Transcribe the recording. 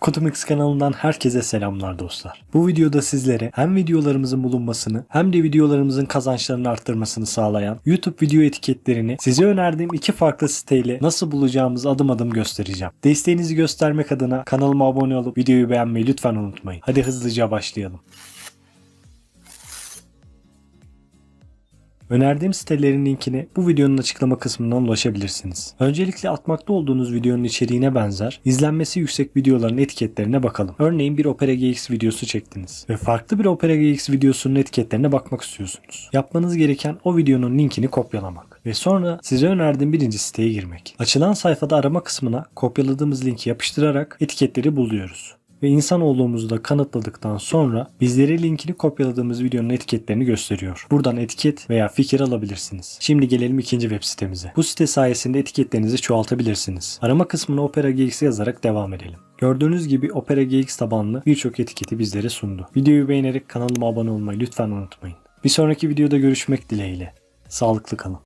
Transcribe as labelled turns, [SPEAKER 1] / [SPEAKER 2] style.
[SPEAKER 1] Kutumix kanalından herkese selamlar dostlar. Bu videoda sizlere hem videolarımızın bulunmasını hem de videolarımızın kazançlarını arttırmasını sağlayan YouTube video etiketlerini size önerdiğim iki farklı siteyle nasıl bulacağımızı adım adım göstereceğim. Desteğinizi göstermek adına kanalıma abone olup videoyu beğenmeyi lütfen unutmayın. Hadi hızlıca başlayalım. Önerdiğim sitelerin linkine bu videonun açıklama kısmından ulaşabilirsiniz. Öncelikle atmakta olduğunuz videonun içeriğine benzer, izlenmesi yüksek videoların etiketlerine bakalım. Örneğin bir Opera GX videosu çektiniz ve farklı bir Opera GX videosunun etiketlerine bakmak istiyorsunuz. Yapmanız gereken o videonun linkini kopyalamak ve sonra size önerdiğim birinci siteye girmek. Açılan sayfada arama kısmına kopyaladığımız linki yapıştırarak etiketleri buluyoruz ve insan olduğumuzu da kanıtladıktan sonra bizlere linkini kopyaladığımız videonun etiketlerini gösteriyor. Buradan etiket veya fikir alabilirsiniz. Şimdi gelelim ikinci web sitemize. Bu site sayesinde etiketlerinizi çoğaltabilirsiniz. Arama kısmına Opera GX yazarak devam edelim. Gördüğünüz gibi Opera GX tabanlı birçok etiketi bizlere sundu. Videoyu beğenerek kanalıma abone olmayı lütfen unutmayın. Bir sonraki videoda görüşmek dileğiyle. Sağlıklı kalın.